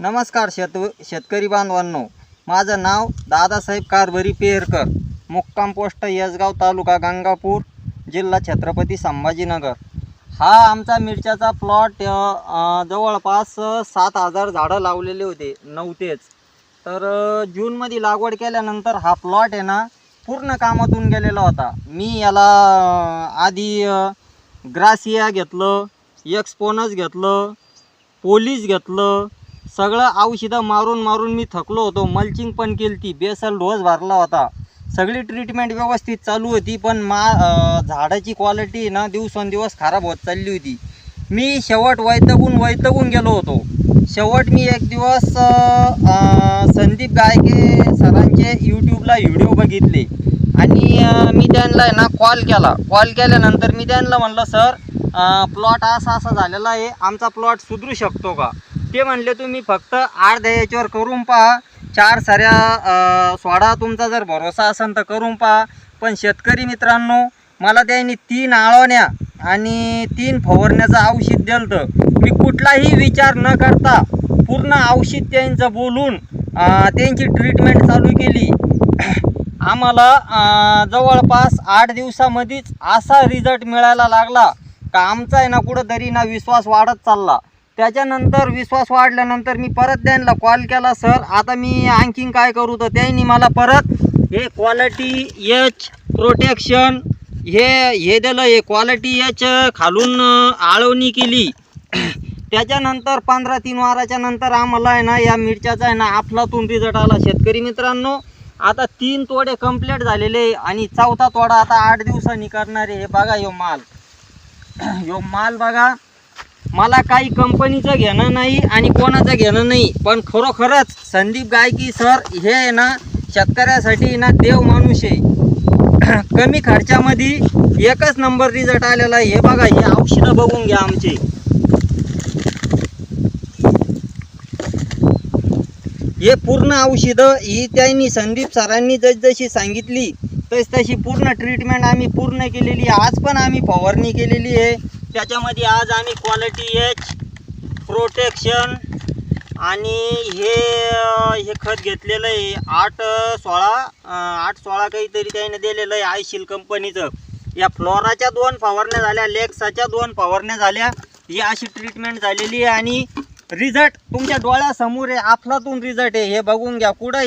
नमस्कार शेत शेतकरी बांधवांनो. माझं नाव दादासाहेब कारभरी पेरकर. मुक्काम पोस्ट यसगाव तालुका गंगापूर जिल्हा छत्रपती संभाजीनगर. हा आमचा मिरच्याचा प्लॉट जवळपास सात हजार झाडं लावलेले होते नव्हतेच तर जूनमध्ये लागवड केल्यानंतर हा प्लॉट आहे ना पूर्ण कामातून गेलेला होता. मी याला आधी ग्रासिया घेतलं एक्सपोनस घेतलं पोलीस घेतलं सगळं औषधं मारून मारून मी थकलो होतो. मल्चिंग पण केली ती बेसल डोस भरला होता. सगळी ट्रीटमेंट व्यवस्थित चालू होती पण मा झाडाची क्वालिटी ना दिवसेंदिवस खराब होत चालली होती. मी शेवट वैतगून वैतगून गेलो होतो. शेवट मी एक दिवस संदीप गायके सरांचे यूट्यूबला व्हिडिओ बघितले. आणि मी त्यांना आहे ना कॉल केला. कॉल केल्यानंतर मी त्यांना म्हणलं सर प्लॉट असा असा झालेला आहे. आमचा प्लॉट सुधरू शकतो का? ते म्हणले तुम्ही फक्त अर्ध्या याच्यावर करून पहा. चार साऱ्या सोडा तुमचा जर भरोसा असेल तर करून पहा. पण शेतकरी मित्रांनो मला त्यांनी तीन आळवण्या आणि तीन फवारण्याचं औषध दिलं तर मी कुठलाही विचार न करता पूर्ण औषध त्यांचं बोलून त्यांची ट्रीटमेंट चालू केली. आम्हाला जवळपास आठ दिवसामध्येच असा रिझल्ट मिळायला लागला. का आमचा आहे ना कुठंतरी ना विश्वास वाढत चालला. त्याच्यानंतर विश्वास वाढल्यानंतर मी परत त्यांना कॉल केला सर आता मी आणखीन काय करू? तर त्यांनी मला परत हे क्वालिटी एच प्रोटेक्शन हे हे दिलं. हे क्वालिटी एच खालून आळवणी केली. त्याच्यानंतर पंधरा तीन वाराच्या नंतर आम्हाला आहे ना या मिरच्याचा आहे ना आपलातून रिझल्ट आला. शेतकरी मित्रांनो आता तीन तोडे कंप्लीट झालेले आहे आणि चौथा तोडा आता आठ दिवसांनी करणारे हे बघा यो माल. यो माल बघा. मला काही कंपनीचं घेणं नाही आणि कोणाचं घेणं नाही. पण खरोखरच संदीप गायकी सर हे आहे ना शेतकऱ्यासाठी ना देव माणूस आहे. कमी खर्चामध्ये एकच नंबर रिझल्ट आलेला आहे. हे बघा हे औषधं बघून घ्या आमचे. हे पूर्ण औषधं ही त्यांनी संदीप सरांनी जशी सांगितली तस तशी पूर्ण ट्रीटमेंट आम्ही पूर्ण केलेली आहे. आज पण आम्ही फवारणी केलेली आहे. त्याच्यामध्ये आज आम्ही क्वालिटी एच प्रोटेक्शन आणि हे हे खत घेतलेलं आहे. आठ सोळा आठ सोळा काहीतरी त्याने दिलेलं आहे आयशील कंपनीचं. या फ्लोराच्या दोन फवारण्या झाल्या लेक्साच्या दोन फवारण्या झाल्या. ही अशी ट्रीटमेंट झालेली आहे आणि रिझल्ट तुमच्या डोळ्यासमोर आहे आपलातून रिझल्ट आहे. हे बघून घ्या कुठं